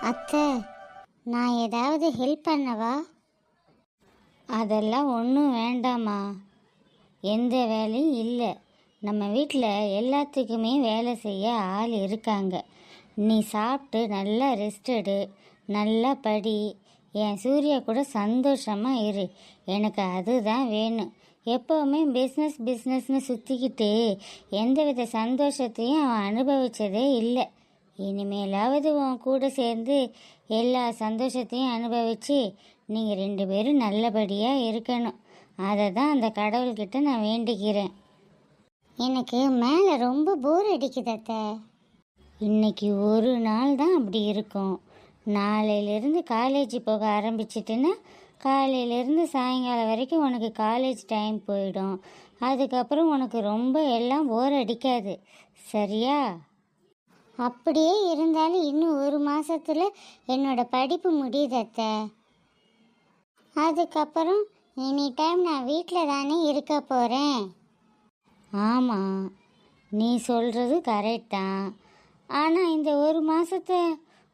அத்தை நான் ஏதாவது ஹெல்ப் பண்ணவா? அதெல்லாம் ஒன்றும் வேண்டாம்மா. எந்த வேலையும் இல்லை. நம்ம வீட்டில் எல்லாத்துக்குமே வேலை செய்ய ஆள் இருக்காங்க. நீ சாப்பிட்டு நல்லா ரெஸ்ட் எடு. நல்லா படி. என் சூர்யா கூட சந்தோஷமாக இரு. எனக்கு அதுதான் வேணும். எப்போவுமே பிஸ்னஸ் பிஸ்னஸ்னு சுற்றிக்கிட்டு எந்தவித சந்தோஷத்தையும் அவன் அனுபவித்ததே இல்லை. இனிமேலாவது உன் கூட சேர்ந்து எல்லா சந்தோஷத்தையும் அனுபவித்து நீங்கள் ரெண்டு பேரும் நல்லபடியாக இருக்கணும். அதை தான் அந்த கடவுள்கிட்ட நான் வேண்டிக்கிறேன் எனக்கு மேலே ரொம்ப போர் அடிக்குது அத்தை. இன்னைக்கு ஒரு நாள் தான் அப்படி இருக்கும். நாளையிலேருந்து காலேஜ் போக ஆரம்பிச்சிட்டுன்னா காலையிலேருந்து சாயங்காலம் வரைக்கும் உனக்கு காலேஜ் டைம் போயிடும். அதுக்கப்புறம் உனக்கு ரொம்ப எல்லாம் போர் அடிக்காது. சரியா? அப்படியே இருந்தாலும் இன்னும் ஒரு மாதத்தில் என்னோட படிப்பு முடியுது அத்தை. அதுக்கப்புறம் எனி டைம் நான் வீட்டில் தானே இருக்க போகிறேன் ஆமாம் நீ சொல்கிறது கரெக்ட் தான். ஆனால் இந்த ஒரு மாதத்தை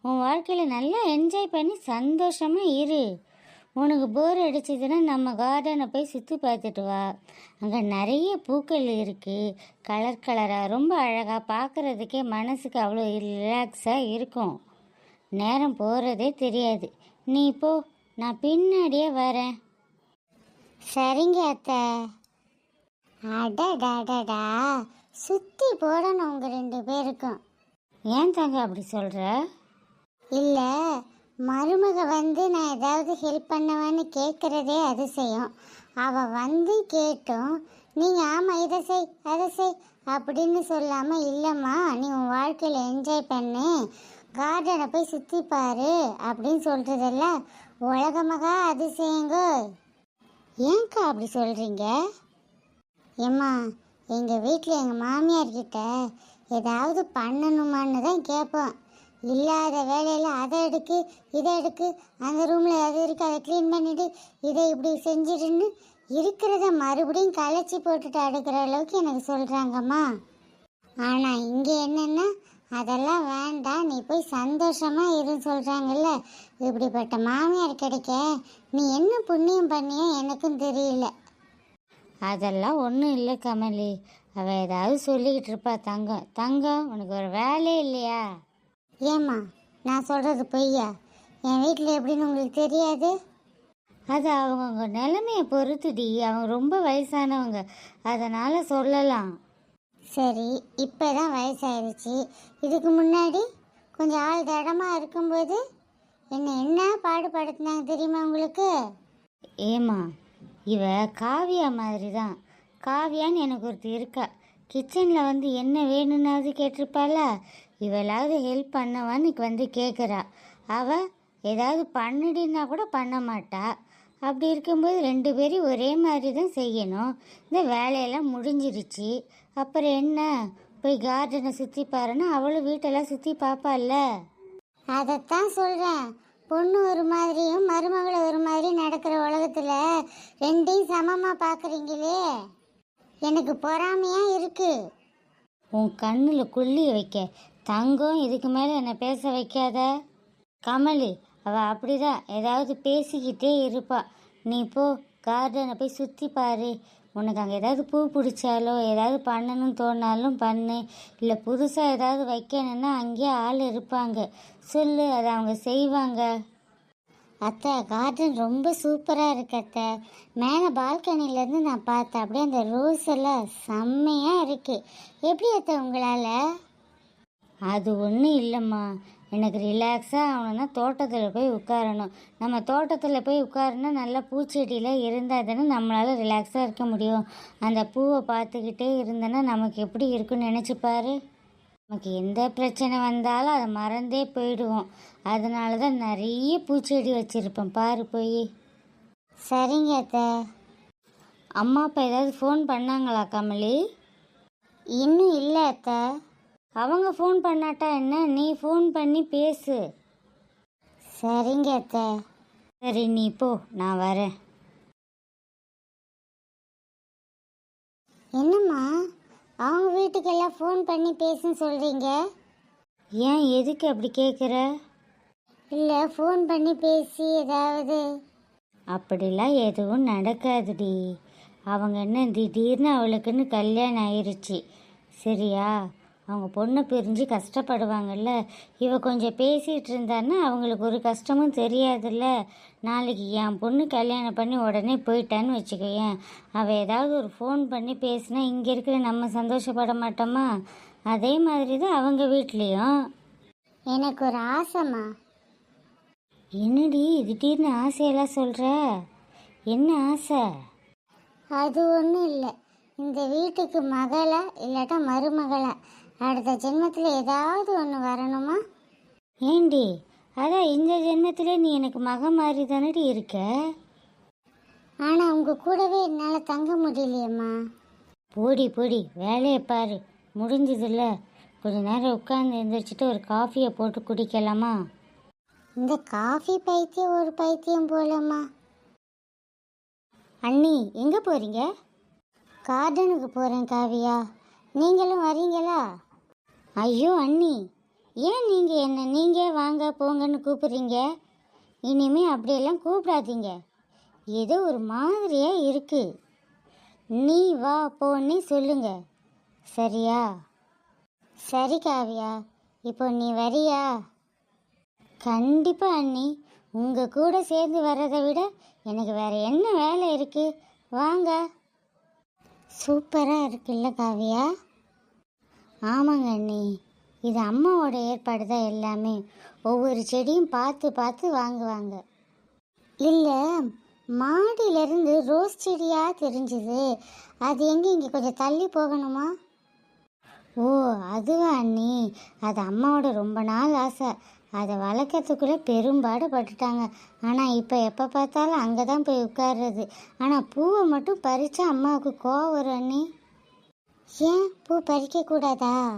உன் வாழ்க்கையில் நல்லா என்ஜாய் பண்ணி சந்தோஷமாக இரு. உனக்கு போர் அடிச்சதுன்னா நம்ம கார்டனை போய் சுற்றி பார்த்துட்டு வா. அங்கே நிறைய பூக்கள் இருக்குது கலர் கலராக ரொம்ப அழகாக பார்க்குறதுக்கே மனசுக்கு அவ்வளோ ரிலாக்ஸாக இருக்கும். நேரம் போகிறதே தெரியாது. நீ போ நான் பின்னாடியே வரேன். சரிங்க அத்தை. அடடாடடா சுத்தி போடணும் உங்கள் ரெண்டு பேருக்கும். ஏன் தங்க அப்படி சொல்கிற இல்லை மருமக வந்து நான் ஏதாவது ஹெல்ப் பண்ணவான்னு கேட்குறதே அதிசயம். அவள் வந்து கேட்டும் நீங்கள் ஆமாம் இதை செய் அதை செய் அப்படின்னு சொல்லாமல் இல்லைம்மா நீ உன் வாழ்க்கையில் என்ஜாய் பண்ணு கார்டனை போய் சுற்றி பாரு அப்படின்னு சொல்றதல்ல. உலகமாக அதிசயங்கோ. ஏங்க்கா அப்படி சொல்கிறீங்க ஏம்மா எங்கள் வீட்டில் எங்கள் மாமியார்கிட்ட ஏதாவது பண்ணணுமான்னு தான் கேட்போம் இல்லாத வேலையில் அதை எடுக்கு இதை எடுக்கு. அந்த ரூமில் அது இருக்குது அதை க்ளீன் பண்ணிவிட்டு இதை இப்படி செஞ்சிடுன்னு இருக்கிறத மறுபடியும் களைச்சி போட்டுட்டு அடுக்கிற அளவுக்கு எனக்கு சொல்கிறாங்கம்மா ஆனால் இங்கே என்னென்னா அதெல்லாம் வேண்டாம். நீ போய் சந்தோஷமாக இருன்னு சொல்கிறாங்கல்ல இப்படிப்பட்ட மாமியார் கிடைக்க நீ என்ன புண்ணியம் பண்ணியோ எனக்கும் தெரியல. அதெல்லாம் ஒன்றும் இல்லை கமலி. அவள் ஏதாவது சொல்லிக்கிட்டு இருப்பா தங்கம். தங்கம் உனக்கு ஒரு வேலையே இல்லையா? ஏம்மா நான் சொல்கிறது பொய்யா? என் வீட்டில் எப்படின்னு உங்களுக்கு தெரியாது? அது அவங்கவுங்க நிலைமையை பொறுத்துடி. அவங்க ரொம்ப வயசானவங்க. அதனால் சொல்லலாம். சரி இப்போ தான் வயசாயிருச்சு இதுக்கு முன்னாடி கொஞ்சம் ஆள் தடமா இருக்கும்போது என்ன என்ன பாடுபடுத்தினாங்க தெரியுமா உங்களுக்கு? ஏமா இவ காவியா மாதிரி தான் காவியான்னு எனக்கு ஒருத்தர் இருக்கா. கிச்சனில் வந்து என்ன வேணும்னாவது கேட்டிருப்பாள? இவளாவது ஹெல்ப் பண்ணவான்னு வந்து கேட்குறா அவள் ஏதாவது பண்ணுடின்னா கூட பண்ண மாட்டா. அப்படி இருக்கும்போது ரெண்டு பேரும் ஒரே மாதிரி தான் செய்யணும். இந்த வேலையெல்லாம் முடிஞ்சிருச்சு. அப்புறம் என்ன? போய் கார்டனை சுற்றி பாருன்னா அவளும் வீட்டெல்லாம் சுற்றி பார்ப்பாள்ல அதைத்தான் சொல்கிறேன் பொண்ணு ஒரு மாதிரியும் மருமகளை ஒரு மாதிரி நடக்கிற உலகத்தில் ரெண்டையும் சமமாக பார்க்குறீங்களே எனக்கு பொறாமையாக இருக்குது உன் கண்ணில் குள்ளி வைக்க. தங்கம் இதுக்கு மேலே என்னை பேச வைக்காத. கமலி அவள் அப்படிதான். ஏதாவது பேசிக்கிட்டே இருப்பா. நீ போ கார்டனை போய் சுற்றி பாரு. உனக்கு அங்கே ஏதாவது பூ பிடிச்சாலோ ஏதாவது பண்ணணும்னு தோணாலும் பண்ணு. இல்லை புதுசாக ஏதாவது வைக்கணும்னா அங்கேயே ஆள் இருப்பாங்க. சொல்லு அதை அவங்க செய்வாங்க. அத்தை கார்டன் ரொம்ப சூப்பராக இருக்கு அத்தை. மேலே பால்கனிலேருந்து நான் பார்த்தேன் அப்படியே அந்த ரோஸ் எல்லாம் செம்மையாக இருக்குது எப்படி அத்தை உங்களால்? அது ஒன்றும் இல்லைம்மா. எனக்கு ரிலாக்ஸாக ஆகணும்னா தோட்டத்தில் போய் உட்காரணும். நம்ம தோட்டத்தில் போய் உட்காருனா நல்லா பூச்செடியில் இருந்தால் தானே நம்மளால் ரிலாக்ஸாக இருக்க முடியும். அந்த பூவை பார்த்துக்கிட்டே இருந்தேன்னா நமக்கு எப்படி இருக்குன்னு நினச்சிப்பாரு நமக்கு எந்த பிரச்சனை வந்தாலும் அதை மறந்தே போயிடுவோம். அதனால தான் நிறைய பூச்செடி வச்சுருப்பேன். பாரு போய். சரிங்க அத்தை. அம்மா அப்பா ஏதாவது ஃபோன் பண்ணாங்களா கமலி? இன்னும் இல்லை அத்தை. அவங்க ஃபோன் பண்ணாட்டா என்ன? நீ ஃபோன் பண்ணி பேசு. சரிங்க சரி நீ போ. நான் வரேன். என்னம்மா? அவங்க வீட்டுக்கெல்லாம் ஃபோன் பண்ணி பேசுன்னு சொல்கிறீங்க ஏன் எதுக்கு அப்படி கேட்குற இல்லை ஃபோன் பண்ணி பேசி ஏதாவது. அப்படிலாம் எதுவும் நடக்காதுடி. அவங்க என்ன திடீர்னு அவளுக்குன்னு கல்யாணம் ஆயிடுச்சு சரியா? அவங்க பொண்ணை பிரிஞ்சு கஷ்டப்படுவாங்கல்ல. இவ கொஞ்சம் பேசிகிட்டு இருந்தான்னா அவங்களுக்கு ஒரு கஷ்டமும் தெரியாதுல்ல. நாளைக்கு என் பொண்ணு கல்யாணம் பண்ணி உடனே போயிட்டான்னு வச்சுக்கோயேன். அவள் ஏதாவது ஒரு ஃபோன் பண்ணி பேசினா இங்கே இருக்கிற நம்ம சந்தோஷப்பட மாட்டோமா? அதே மாதிரி தான் அவங்க வீட்லேயும். எனக்கு ஒரு ஆசைம்மா. என்னடி திடீர்னு ஆசையெல்லாம் சொல்கிற என்ன ஆசை? அது ஒன்றும் இல்லை. இந்த வீட்டுக்கு மகளா இல்லாட்டா மருமகளா? அடுத்த ஜென்மத்தில் ஏதாவது ஒன்று வரணுமா? ஏண்டி அதான் இந்த ஜென்மத்தில் நீ எனக்கு மக மாதிரி தானடி இருக்க? ஆனால் உங்கள் கூடவே என்னால் தங்க முடியலையம்மா. போடி போடி வேலையை பாரு. முடிஞ்சதில்ல. கொஞ்ச நேரம் உட்காந்து எழுந்திரிச்சிட்டு ஒரு காஃபியை போட்டு குடிக்கலாமா? இந்த காஃபி பைத்தியம் ஒரு பைத்தியம் போலம்மா. அண்ணி எங்கே போகிறீங்க கார்டனுக்கு போகிறேன் காவியா. நீங்களும் வரீங்களா? ஐயோ அண்ணி. ஏன் நீங்கள் என்ன நீங்கள் வாங்க போங்கன்னு கூப்பிட்றீங்க? இனிமே அப்படியெல்லாம் கூப்பிடாதீங்க. ஏதோ ஒரு மாதிரியாக இருக்குது நீ வா போன்னு சொல்லுங்க. சரியா? சரி காவியா. இப்போ நீ வரியா? கண்டிப்பாக அண்ணி. உங்கள் கூட சேர்ந்து வர்றதை விட எனக்கு வேறு என்ன வேலை இருக்குது வாங்க. சூப்பராக இருக்குல்ல காவியா? ஆமாங்க அண்ணி. இது அம்மாவோட ஏற்பாடு தான் எல்லாமே. ஒவ்வொரு செடியும் பார்த்து பார்த்து வாங்குவாங்க. இல்லை மாடியிலேருந்து ரோஸ் செடியாக தெரிஞ்சுது. அது எங்கே இங்கே கொஞ்சம் தள்ளி போகணுமா? ஓ அதுவா அண்ணி. அது அம்மாவோட ரொம்ப நாள் ஆசை. அதை வளர்க்கறதுக்குள்ளே பெரும்பாடு பட்டுட்டாங்க ஆனால் இப்போ எப்போ பார்த்தாலும் அங்கே தான் போய் உட்கார்றது. ஆனால் பூவை மட்டும் பறித்தா அம்மாவுக்கு கோவம் வரும் அண்ணி. ஏன் பூ பறிக்கக்கூடாதா?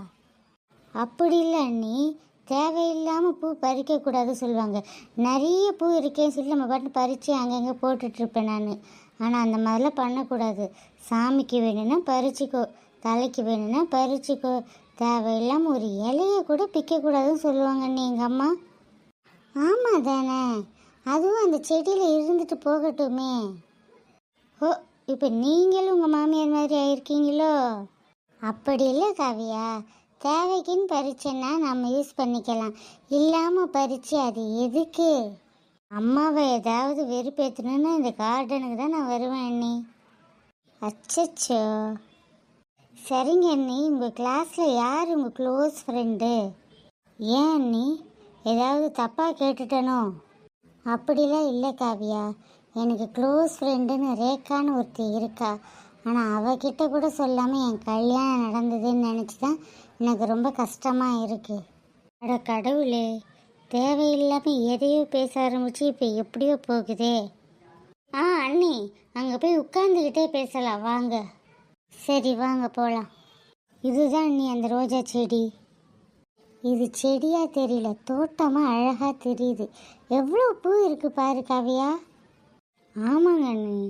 அப்படி இல்லை அண்ணி. தேவையில்லாமல் பூ பறிக்கக்கூடாது சொல்லுவாங்க. நிறைய பூ இருக்கேன்னு சொல்லி நம்ம பாட்டு பறித்து அங்கங்கே போட்டுட்ருப்பேன் நான். ஆனால் அந்த மாதிரிலாம் பண்ணக்கூடாது. சாமிக்கு வேணும்னா பறிச்சுக்கோ. தலைக்கு வேணும்னா பறிச்சுக்கோ. தேவையில்லாமல் ஒரு இலையை கூட பிக்கக்கூடாதுன்னு சொல்லுவாங்க அண்ணி எங்கள் அம்மா. ஆமாம் தானே. அதுவும் அந்த செடியில் இருந்துட்டு போகட்டுமே. ஓ இப்போ நீங்களும் உங்கள் மாமியார் மாதிரி ஆயிருக்கீங்களோ? அப்படி இல்லை காவியா. தேவைக்குன்னு பறிச்சேன்னா நம்ம யூஸ் பண்ணிக்கலாம். இல்லாமல் பறிச்சு அது எதுக்கு? அம்மாவை ஏதாவது வெறுப்பேற்றணுன்னா இந்த கார்டனுக்கு தான் நான் வருவேன் அண்ணி. அச்சச்சோ. சரிங்க அண்ணி உங்கள் கிளாஸில் யார் உங்கள் க்ளோஸ் ஃப்ரெண்டு ஏன் அண்ணி? ஏதாவது தப்பாக கேட்டுட்டனோ? அப்படிலாம் இல்லை காவியா. எனக்கு க்ளோஸ் ஃப்ரெண்டுன்னு ரேக்கான்னு ஒருத்தி இருக்கா. ஆனால் அவகிட்ட கூட சொல்லாமல் என் கல்யாணம் நடந்ததுன்னு நினச்சி தான் எனக்கு ரொம்ப கஷ்டமாக இருக்குது அட கடவுளே தேவையில்லாமல் எதையோ பேச ஆரம்பிச்சு இப்போ எப்படியோ போகுதே. ஆ அண்ணி அங்கே போய் உட்காந்துக்கிட்டே பேசலாம் வாங்க. சரி வாங்க போகலாம் இதுதான் அண்ணி அந்த ரோஜா செடி. இது செடியாக தெரியல தோட்டமாக அழகாக தெரியுது. எவ்வளோ பூ இருக்கு பாரு காவியா. ஆமாங்க அண்ணி.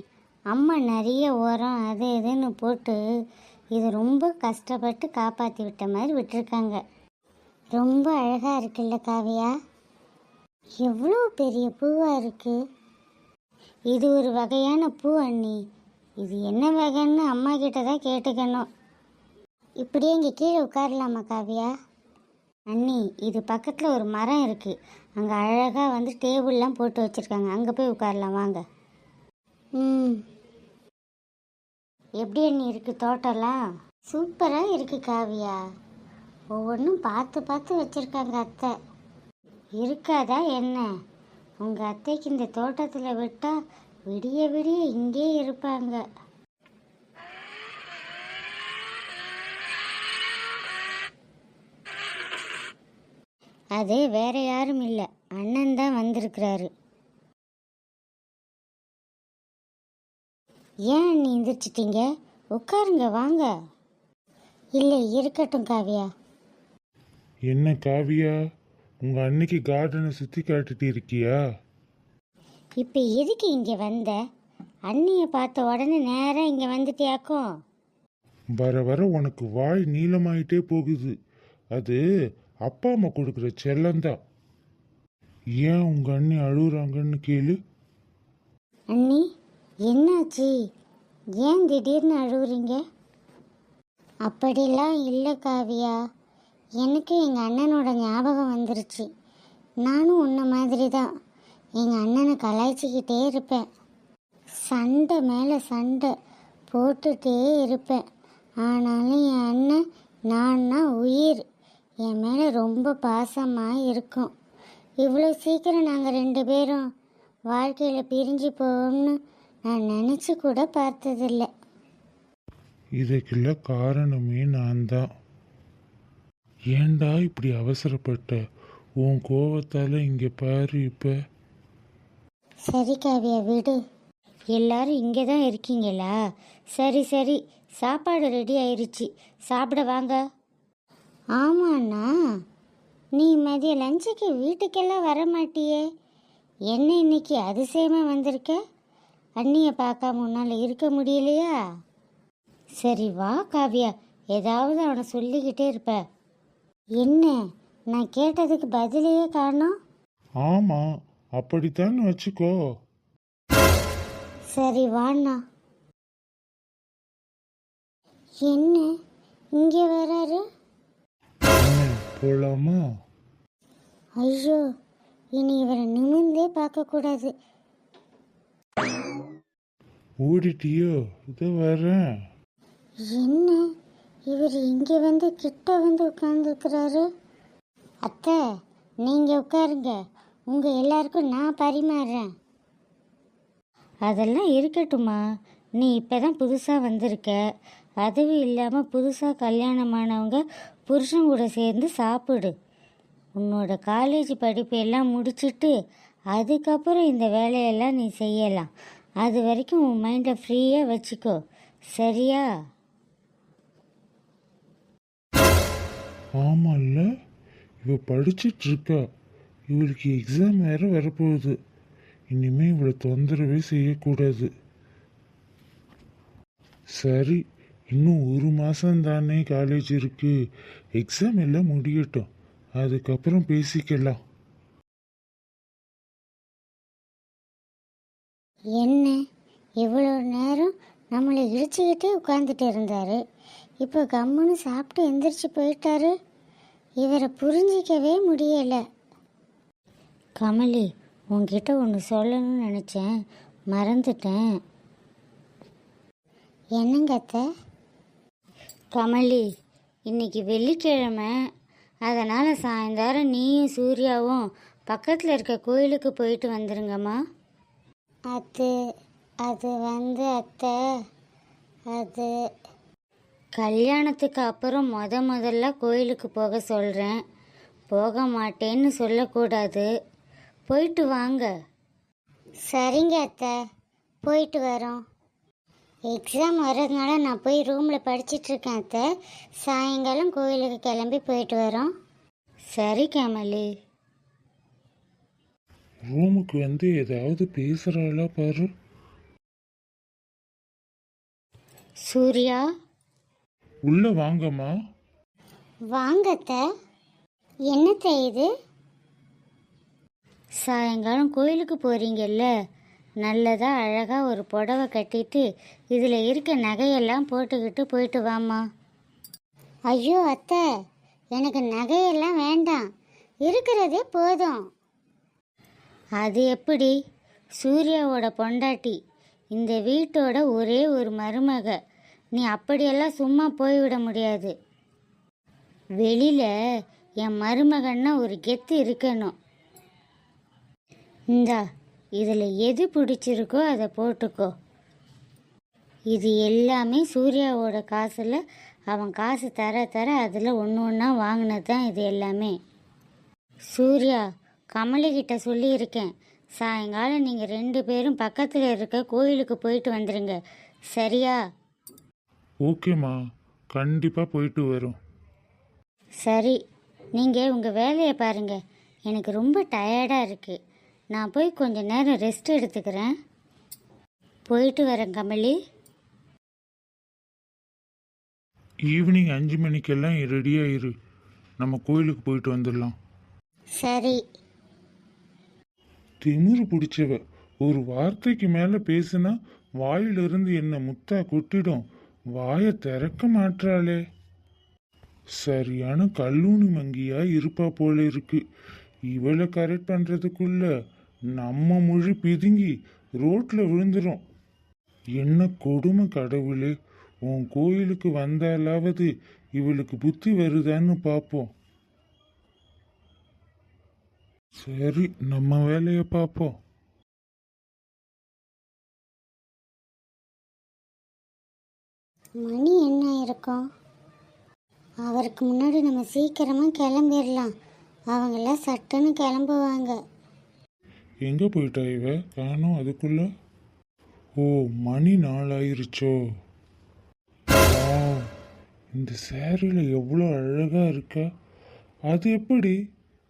அம்மா நிறைய உரம் அது இதுன்னு போட்டு இது ரொம்ப கஷ்டப்பட்டு காப்பாற்றி விட்ட மாதிரி விட்டுருக்காங்க. ரொம்ப அழகாக இருக்குல்ல காவியா? எவ்வளோ பெரிய பூவாக இருக்குது இது ஒரு வகையான பூ அண்ணி. இது என்ன வகைன்னு அம்மா கிட்ட தான் கேட்டுக்கணும். இப்படியே இங்கே கீழே உட்காரலாமா காவியா? அண்ணி இது பக்கத்தில் ஒரு மரம் இருக்குது அங்கே அழகாக வந்து டேபிள்லாம் போட்டு வச்சுருக்காங்க. அங்கே போய் உட்காரலாம் வாங்க. ம். எப்படி அண்ணி இருக்குது தோட்டம்லாம்? சூப்பராக இருக்குது காவியா. ஒவ்வொன்றும் பார்த்து பார்த்து வச்சுருக்காங்க அத்தை. இருக்காதா என்ன? உங்கள் அத்தைக்கு இந்த தோட்டத்தில் விட்டால் விடிய விடிய இங்கே இருப்பாங்க. அது வேற யாரும் இல்லை. அண்ணன் தான் வந்திருக்கிறாரு. ஏன் நீ எந்திரிச்சிட்டீங்க? உட்காருங்க வாங்க. இல்லை இருக்கட்டும் காவியா. என்ன காவியா? உங்க அன்னைக்கு கார்டனை சுத்தி காட்டிட்டு இருக்கியா? இப்போ எதுக்கு இங்கே வந்த? அண்ணியை பார்த்த உடனே நேராக இங்கே வந்துட்டியாக்கும் வர வர உனக்கு வாய் நீளமாயிட்டே போகுது. அது அப்பா அம்மா கொடுக்குற செல்லம்தான் ஏன் உங்க அண்ணி அழுகுறாங்கன்னு கேளு. அண்ணி என்னாச்சு? ஏன் திடீர்னு அழுகுறீங்க அப்படிலாம் இல்லை காவியா. எனக்கு எங்கள் அண்ணனோட ஞாபகம் வந்துருச்சு. நானும் உன்ன மாதிரி தான் எங்கள் அண்ணனை கலாய்ச்சிக்கிட்டே இருப்பேன். சண்டை மேலே சண்டை போட்டுட்டே இருப்பேன். ஆனாலும் என் அண்ணன் நான்னா உயிர். என் மேலே ரொம்ப பாசமாக இருக்கும். இவ்வளோ சீக்கிரம் நாங்கள் ரெண்டு பேரும் வாழ்க்கையில் பிரிஞ்சு போவோம்னு நான் நினச்சி கூட பார்த்ததில்ல. இதுக்கெல்லாம் காரணமே நான் தான் ஏன்டா இப்படி அவசரப்பட்ட? உன் கோவத்தால இங்க பாரு இப்ப. சரி காவியா விடு. எல்லாரும் இங்கே தான் இருக்கீங்களா? சரி சரி. சாப்பாடு ரெடி ஆயிருச்சு. சாப்பிட வாங்க. ஆமாண்ணா. நீ மதிய லஞ்சுக்கு வீட்டுக்கெல்லாம் வர மாட்டியே என்ன இன்னைக்கு அதிசயமாக வந்திருக்க? அண்ணியை பார்க்காம உன்னால் இருக்க முடியலையா? சரி வா காவியா. ஏதாவது அவனை சொல்லிக்கிட்டே இருப்ப. என்ன? நான் கேட்டதுக்கு பதிலையே காணோம். ஆமா அப்படித்தான் வச்சுக்கோ. சரி வாண்ணா. என்ன? இங்கே வராரு? போலாமா? ஐயோ இனி இவரை நிமிர்ந்தே பார்க்கக்கூடாது. ஓடிட்டியோ? இதோ வரேன் என்ன? இவர் இங்கே வந்து கிட்ட வந்து உட்காந்துருக்கிறாரு அத்தை நீங்கள் உட்காருங்க. உங்கள் எல்லாருக்கும் நான் பரிமாறுறேன். அதெல்லாம் இருக்கட்டுமா நீ இப்போ தான் புதுசாக வந்திருக்க. அதுவும் இல்லாமல் புதுசாக கல்யாணமானவங்க புருஷன் கூட சேர்ந்து சாப்பிடு. உன்னோட காலேஜ் படிப்பு எல்லாம் முடிச்சிட்டு அதுக்கப்புறம் இந்த வேலையெல்லாம் நீ செய்யலாம். அது வரைக்கும் உன் மைண்டை ஃப்ரீயாக வச்சுக்கோ. சரியா? ஆமால்ல. இவ படிச்சிட்டு இருக்கா இவளுக்கு எக்ஸாம் வேற வரப்போகுது. இனிமே இவளை தொந்தரவே செய்யக்கூடாது. சரி இன்னும் ஒரு மாதம் தானே காலேஜ் இருக்கு. எக்ஸாம் எல்லாம் முடியட்டும். அதுக்கப்புறம் பேசிக்கலாம். என்ன? இவ்வளோ நேரம் நம்மளை இடிச்சுக்கிட்டே உட்காந்துட்டு இருந்தார். இப்போ கம்முன்னு சாப்பிட்டு எந்திரிச்சு போயிட்டாரு. இவரை புரிஞ்சிக்கவே முடியலை. கமலி உன்கிட்ட ஒன்று சொல்லணும்னு நினச்சேன். மறந்துட்டேன். என்னங்கத்த கமலி இன்னைக்கு வெள்ளிக்கிழமை. அதனால் சாயந்தரம் நீயும் சூர்யாவும் பக்கத்தில் இருக்க கோயிலுக்கு போயிட்டு வந்துருங்கம்மா. அது அது வந்து அத்தை அது. கல்யாணத்துக்கு அப்புறம் முத முதல்ல கோயிலுக்கு போக சொல்கிறேன் போக மாட்டேன்னு சொல்லக்கூடாது. போயிட்டு வாங்க. சரிங்க அத்தை. போயிட்டு வரோம். எக்ஸாம் வர்றதுனால நான் போய் ரூமில் படிச்சிட்டு இருக்கேன் அத்தை. சாயங்காலம் கோயிலுக்கு கிளம்பி போயிட்டு வரோம். சரி கமலி ரூமுக்கு வந்து ஏதாவது பேசுறாளா பாரு. சூர்யா? உள்ள வாங்கம்மா. வாங்கத்த. என்னத்த இது? சாயங்காலம் கோயிலுக்கு போறீங்கல்ல? நல்லதா அழகா ஒரு புடவை கட்டிட்டு இதில் இருக்க நகையெல்லாம் போட்டுக்கிட்டு போயிட்டு வாம்மா. ஐயோ அத்தை எனக்கு நகையெல்லாம் வேண்டாம். இருக்கிறதே போதும். அது எப்படி? சூர்யாவோட பொண்டாட்டி இந்த வீட்டோட ஒரே ஒரு மருமக. நீ அப்படியெல்லாம் சும்மா போய்விட முடியாது. வெளியில என் மருமகன்னா ஒரு கெத்து இருக்கணும். இந்தா இதில் எது பிடிச்சிருக்கோ அதை போட்டுக்கோ. இது எல்லாமே சூர்யாவோட காசில் அவன் காசு தர தர அதில் ஒன்று ஒன்றா வாங்கினது தான் இது எல்லாமே. சூர்யா கமலி கிட்ட சொல்லியிருக்கேன். சாயங்காலம் நீங்கள் ரெண்டு பேரும் பக்கத்தில் இருக்க கோயிலுக்கு போயிட்டு வந்துடுங்க சரியா? ஓகேம்மா. கண்டிப்பா போயிட்டு வரோம். சரி. நீங்கள் உங்கள் வேலையை பாருங்கள் எனக்கு ரொம்ப டயர்டாக இருக்குது நான் போய் கொஞ்ச நேரம் ரெஸ்ட் எடுத்துக்கிறேன். போயிட்டு வரேன் கமலி. ஈவினிங் அஞ்சு மணிக்கெல்லாம் ரெடியாக இரு நம்ம கோயிலுக்கு போயிட்டு வந்துடலாம். சரி. திமிரு பிடிச்சவ. ஒரு வார்த்தைக்கு மேலே பேசுனா வாயிலிருந்து என்ன முத்தா கொட்டிடும். வாயை திறக்க மாட்றாளே. சரியான கல்லூனி மங்கியா இருப்பா போல இருக்கு. இவளை கரெக்ட் பண்ணுறதுக்குள்ள நம்ம மொழி பிதுங்கி ரோட்டில் விழுந்துடும் என்ன கொடுமை கடவுளே. உன் கோயிலுக்கு வந்தாலாவது இவளுக்கு புத்தி வருதான்னு பார்ப்போம் சரி நம்ம வேலையை பார்ப்போம். மணி என்ன இருக்கும் அவருக்கு முன்னாடி நம்ம சீக்கிரமாக கிளம்பிடலாம் அவங்களாம் சட்டுன்னு கிளம்புவாங்க. எங்க போயிட்டா இவ? காணோம் அதுக்குள்ள. ஓ மணி நாளாயிருச்சோ வாவ், இந்த சேரீல எவ்வளோ அழகா இருக்கா? அது எப்படி?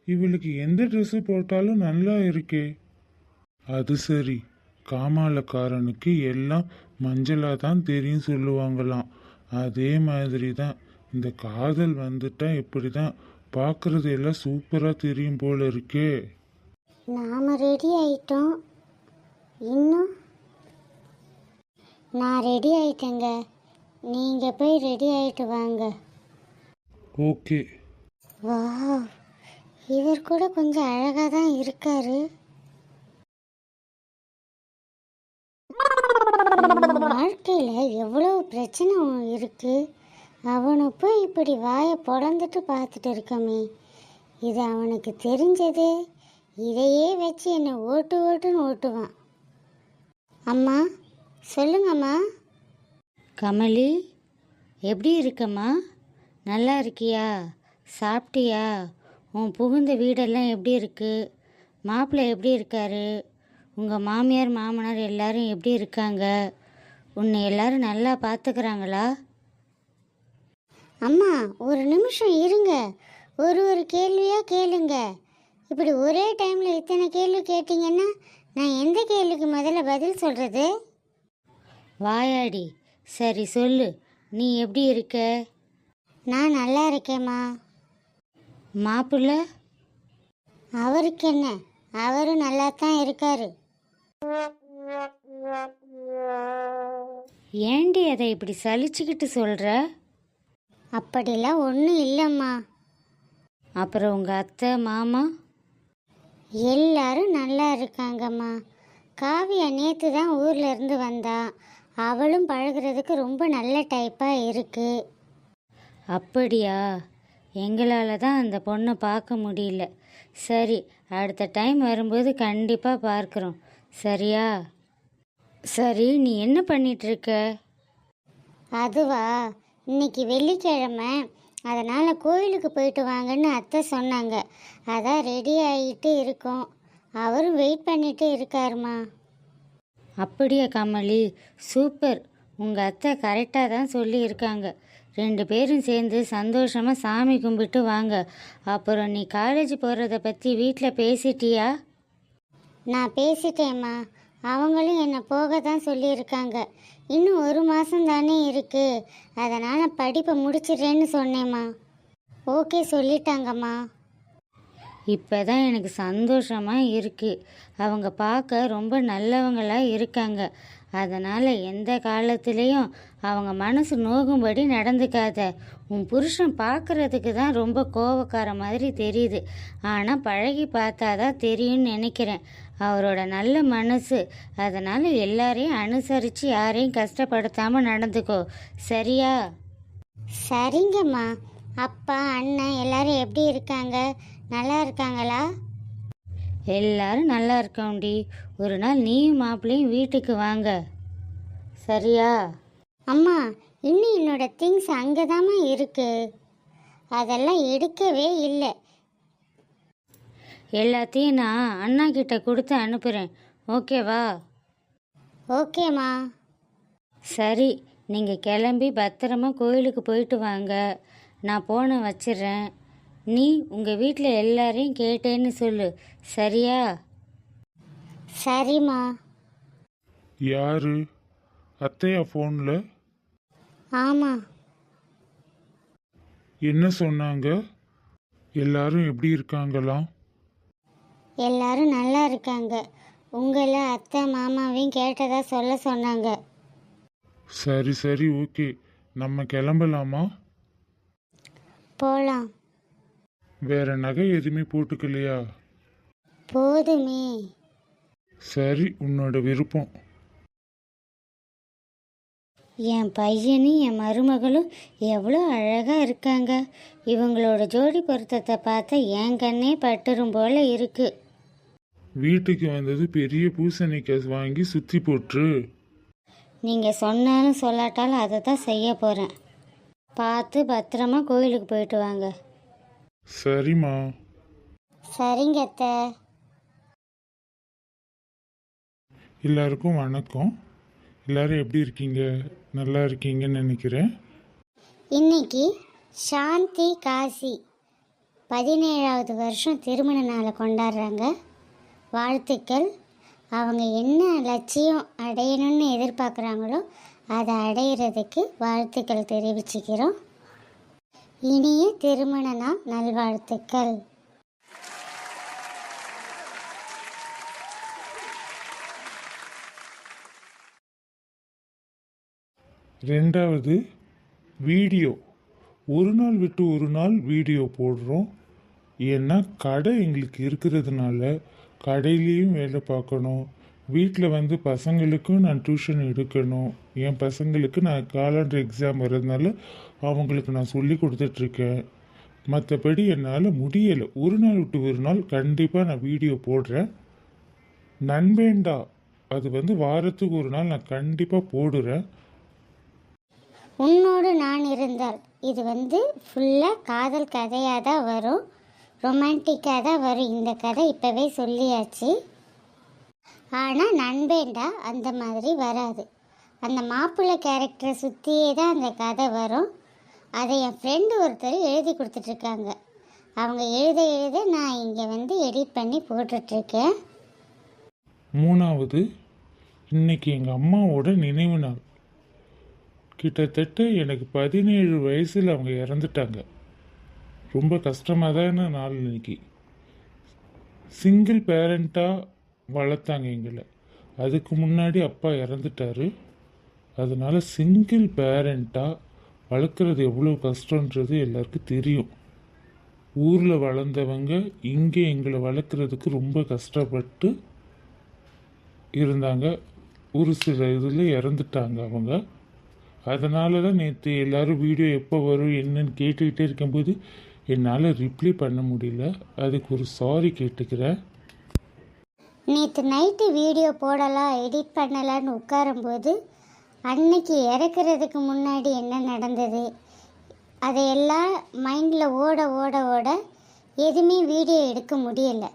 இவளுக்கு எந்த ட்ரெஸ் போட்டாலும் நல்லா இருக்கே. அது சரி. காமாலக்காரனுக்கு எல்லாம் மஞ்சளா தான் தெரியும் சொல்லுவாங்களாம். அதே மாதிரி தான் இந்த காதல் வந்துட்டா இப்படி தான் பார்க்கறது எல்லாம் சூப்பராக தெரியும் போல இருக்கே. நாம் ரெடி ஆயிட்டோம். இன்னும்? நான் ரெடி ஆயிட்டேங்க. நீங்கள் போய் ரெடி ஆயிட்டு வாங்க. ஓகே வாவ் இவர் கூட கொஞ்சம் அழகாக தான் இருக்காரு. வாழ்க்கையில் எவ்வளோ பிரச்சனை இருக்கு. அவனை போய் இப்படி வாயை பொழந்துட்டு பார்த்துட்டு இருக்கமே. இது அவனுக்கு தெரிஞ்சது. இதையே வச்சு என்னை ஓட்டு ஓட்டுன்னு ஓட்டுவான். அம்மா சொல்லுங்கம்மா கமலி எப்படி இருக்கம்மா? நல்லா இருக்கியா? சாப்பிட்டியா? உன் புகுந்த வீடெல்லாம் எப்படி இருக்கு? மாப்பிள்ளை எப்படி இருக்காரு? உங்கள் மாமியார் மாமனார் எல்லாரும் எப்படி இருக்காங்க? உன்னை எல்லாரும் நல்லா பார்த்துக்கிறாங்களா அம்மா ஒரு நிமிஷம் இருங்க. ஒரு ஒரு கேள்வியாக கேளுங்க. இப்படி ஒரே டைமில் இத்தனை கேள்வி கேட்டிங்கன்னா நான் எந்த கேள்விக்கு முதல்ல பதில் சொல்கிறது வாயாடி. சரி சொல்லு. நீ எப்படி இருக்க? நான் நல்லா இருக்கேம்மா. மாப்பிள்ளை? அவருக்கு என்ன அவரும் நல்லா தான் இருக்காரு. ஏண்டி அதை இப்படி சலிச்சுக்கிட்டு சொல்கிற அப்படிலாம் ஒன்றும் இல்லைம்மா. அப்புறம் உங்கள் அத்தை மாமா? எல்லாரும் நல்லா இருக்காங்கம்மா. காவியா நேற்று தான் ஊர்ல இருந்து வந்தா. அவளும் பழகுறதுக்கு ரொம்ப நல்ல டைப்பாக இருக்கு. அப்படியா? எங்களால் தான் அந்த பொண்ணை பார்க்க முடியல. சரி அடுத்த டைம் வரும்போது கண்டிப்பாக பார்க்குறோம். சரியா? சரி நீ என்ன பண்ணிட்டு இருக்க அதுவா? இன்னைக்கு வெள்ளிக்கிழமை. அதனால் கோயிலுக்கு போயிட்டு வாங்கன்னு அத்தை சொன்னாங்க. அதான் ரெடி ஆகிட்டு இருக்கோம். அவரும் வெயிட் பண்ணிட்டு இருக்காருமா. அப்படியா கமலி? சூப்பர். உங்கள் அத்தை கரெக்டாக தான் சொல்லியிருக்காங்க. ரெண்டு பேரும் சேர்ந்து சந்தோஷமாக சாமி கும்பிட்டு வாங்க. அப்புறம் நீ காலேஜ் போகிறத பற்றி வீட்டில் பேசிட்டியா? நான் பேசிட்டேம்மா. அவங்களும் என்னை போக தான் சொல்லியிருக்காங்க. இன்னும் ஒரு மாதம் தானே இருக்குது அதனால் படிப்பை முடிச்சிடுறேன்னு சொன்னேம்மா. ஓகே சொல்லிட்டாங்கம்மா. இப்போ தான் எனக்கு சந்தோஷமாக இருக்குது அவங்க பார்க்க ரொம்ப நல்லவங்களாக இருக்காங்க. அதனால் எந்த காலத்துலேயும் அவங்க மனசு நோகும்படி நடந்துக்காத. உன் புருஷன் பார்க்குறதுக்கு தான் ரொம்ப கோவக்கார மாதிரி தெரியுது. ஆனால் பழகி பார்த்தா தான் தெரியும்னு நினைக்கிறேன். அவரோட நல்ல மனசு. அதனால் எல்லாரையும் அனுசரித்து யாரையும் கஷ்டப்படுத்தாமல் நடந்துக்கோ. சரியா? சரிங்கம்மா. அப்பா அண்ணன் எல்லாரும் எப்படி இருக்காங்க? நல்லா இருக்காங்களா? எல்லாரும் நல்லா இருக்கோண்டி ஒரு நாள் நீயும் மாப்பிள்ளையும் வீட்டுக்கு வாங்க. சரியா? அம்மா இன்னும் என்னோட திங்ஸ் அங்கே இருக்கு. அதெல்லாம் எடுக்கவே இல்லை. எல்லாத்தையும் நான் அண்ணா கிட்ட கொடுத்து அனுப்புகிறேன் ஓகேவா? ஓகேம்மா. சரி நீங்கள் கிளம்பி பத்திரமா கோயிலுக்கு போயிட்டு வாங்க. நான் போனை வச்சிடுறேன். நீ உங்கள் வீட்டில் எல்லாரையும் கேட்டேன்னு சொல்லு. சரியா? சரிம்மா. யாரு? அத்தையா ஃபோனில் ஆமாம் என்ன சொன்னாங்க? எல்லாரும் எப்படி இருக்காங்களாம் எல்லாரும் நல்லா இருக்காங்க. உங்களை அத்தை மாமாவையும் கேட்டதா சொல்ல சொன்னாங்க. சரி சரி ஓகே. நம்ம கிளம்பலாமா? போகலாம் வேற நகை எதுவுமே போட்டுக்கலையா? போதுமே. சரி உன்னோட விருப்பம். என் பையனும் என் மருமகளும் எவ்வளோ அழகாக இருக்காங்க. இவங்களோட ஜோடி பொருத்தத்தை பார்த்தா என் கண்ணே பட்டுரும் போல இருக்கு. வீட்டுக்கு வந்தது பெரிய பூசணிக்காய் வாங்கி சுத்தி போட்டுரு. நீங்கள் சொன்னாலும் சொல்லாட்டாலும் அதை தான் செய்ய போகிறேன் பார்த்து பத்திரமா கோயிலுக்கு போயிட்டு வாங்க. சரிம்மா. சரிங்க அத்தை. எல்லாருக்கும் வணக்கம். எல்லாரும் எப்படி இருக்கீங்க? நல்லா இருக்கீங்கன்னு நினைக்கிறேன். இன்னைக்கு சாந்தி காசி பதினேழாவது வருஷம் திருமண நாளை கொண்டாடுறாங்க. வாழ்த்துக்கள். அவங்க என்ன லட்சியம் அடையணும்னு எதிர்பார்க்குறாங்களோ அதை அடையிறதுக்கு வாழ்த்துக்கள் தெரிவிச்சுக்கிறோம். இனிய திருமண நாள் நல்வாழ்த்துக்கள். ரெண்டாவது வீடியோ. ஒரு நாள் விட்டு ஒரு நாள் வீடியோ போடுறோம். ஏன்னா கடை எங்களுக்கு இருக்கிறதுனால கடையிலையும் வேலை பார்க்கணும். வீட்டில் வந்து பசங்களுக்கும் நான் டியூஷன் எடுக்கணும். என் பசங்களுக்கு நான் காலண்டர் எக்ஸாம் வர்றதுனால அவங்களுக்கு நான் சொல்லி கொடுத்துட்ருக்கேன். மற்றபடி என்னால் முடியலை. ஒரு நாள் விட்டு ஒரு நாள் கண்டிப்பாக நான் வீடியோ போடுறேன். நண்பேண்டா அது வந்து வாரத்துக்கு ஒரு நாள் நான் கண்டிப்பாக போடுறேன். உன்னோடு நான் இருந்தால் இது வந்து ஃபுல்லாக காதல் கதையாக தான் வரும். ரொமான்டிக்காக தான் வரும். இந்த கதை இப்போவே சொல்லியாச்சு. ஆனால் நண்பேண்டா அந்த மாதிரி வராது. அந்த மாப்பிள்ளை கேரக்டரை சுற்றியே தான் அந்த கதை வரும். அதை என் ஃப்ரெண்டு ஒருத்தர் எழுதி கொடுத்துட்ருக்காங்க. அவங்க எழுத எழுத நான் இங்கே வந்து எடிட் பண்ணி போட்டுட்ருக்கேன். மூணாவது இன்னைக்கு எங்கள் அம்மாவோட நினைவு நாள். கிட்டத்தட்ட எனக்கு பதினேழு வயசில் அவங்க இறந்துட்டாங்க. ரொம்ப கஷ்டமாக தான் நாள் இன்னைக்கு. சிங்கிள் பேரண்ட்டாக வளர்த்தாங்க எங்களை. அதுக்கு முன்னாடி அப்பா இறந்துட்டாரு. அதனால் சிங்கிள் பேரண்ட்டாக வளர்க்குறது எவ்வளோ கஷ்டன்றது எல்லாருக்கும் தெரியும். ஊரில் வளர்ந்தவங்க இங்கே எங்களை வளர்க்குறதுக்கு ரொம்ப கஷ்டப்பட்டு இருந்தாங்க. ஒரு சில இதில் இறந்துட்டாங்க அவங்க. அதனால தான் நேற்று எல்லாரும் வீடியோ எப்போ வரும் என்னன்னு கேட்டுக்கிட்டே இருக்கும்போது என்னால் ரிப்ளை பண்ண முடியல. அதுக்கு ஒரு சாரி கேட்டுக்கிறேன். நேற்று நைட்டு வீடியோ போடலாம் எடிட் பண்ணலான்னு உட்காரும்போது அன்னைக்கு இறக்குறதுக்கு முன்னாடி என்ன நடந்தது? அதையெல்லாம் மைண்டில் ஓட ஓட ஓட எதுவுமே வீடியோ எடுக்க முடியலை.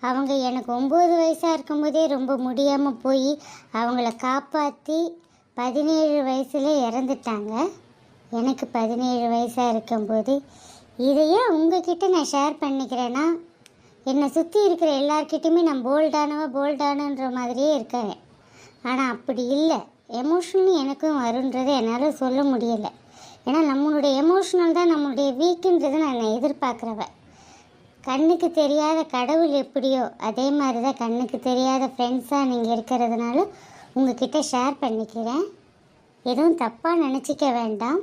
அவங்க எனக்கு ஒம்பது வயசாக இருக்கும்போதே ரொம்ப முடியாமல் போய் அவங்கள காப்பாற்றி பதினேழு வயசில் இறந்துட்டாங்க. எனக்கு பதினேழு வயசாக இருக்கும்போது இதையே உங்ககிட்ட நான் ஷேர் பண்ணிக்கிறேன்னா என்னை சுற்றி இருக்கிற எல்லார்கிட்டையுமே நான் போல்டானவ போல்டானுன்ற மாதிரியே இருக்கேன். ஆனால் அப்படி இல்லை. எமோஷனல் எனக்கும் வருன்றதை என்னால் சொல்ல முடியலை. ஏன்னா நம்மளுடைய எமோஷனல் தான் நம்மளுடைய வீக்குன்றதை நான் எதிர்பார்க்குறவன் கண்ணுக்கு தெரியாத கடவுள் எப்படியோ அதே மாதிரி தான் கண்ணுக்கு தெரியாத ஃப்ரெண்ட்ஸாக நீங்கள் இருக்கிறதுனால உங்ககிட்ட ஷேர் பண்ணிக்கிறேன். எதுவும் தப்பாக நினச்சிக்க வேண்டாம்.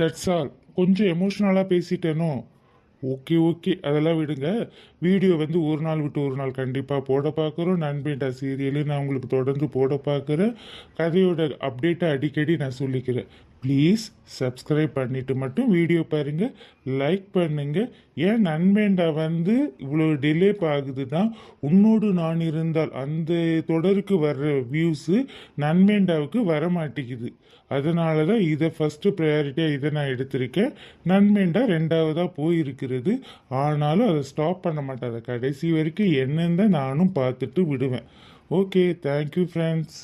தட்ஸ் ஆல் கொஞ்சம் எமோஷ்னலாக பேசிட்டேனோ? Okay okay. அதெல்லாம் விடுங்க. வீடியோ வந்து ஒரு நாள் விட்டு ஒரு நாள் கண்டிப்பாக போட பார்க்குறோம். நண்பேண்டா சீரியலு நான் உங்களுக்கு தொடர்ந்து போட பார்க்குறேன். கதையோட அப்டேட்டை அடிக்கடி நான் சொல்லிக்கிறேன். ப்ளீஸ் சப்ஸ்கிரைப் பண்ணிட்டு மட்டும் வீடியோ பாருங்கள் லைக் பண்ணுங்கள் ஏன் நண்பேண்டா வந்து இவ்வளோ டிலே ஆகுதுன்னா உன்னோடு நான் இருந்தால் அந்த தொடருக்கு வர்ற வியூஸு நண்பேண்டாவுக்கு வர மாட்டேங்குது அதனால தான் இதை ஃபஸ்ட்டு ப்ரையாரிட்டியாக இதை நான் எடுத்திருக்கேன். நன்மேண்டா ரெண்டாவதாக போயிருக்கிறது. ஆனாலும் அதை ஸ்டாப் பண்ண மாட்டேன். அதை கடைசி வரைக்கும் என்னென்ன நானும் பார்த்துட்டு விடுவேன். Okay thank you friends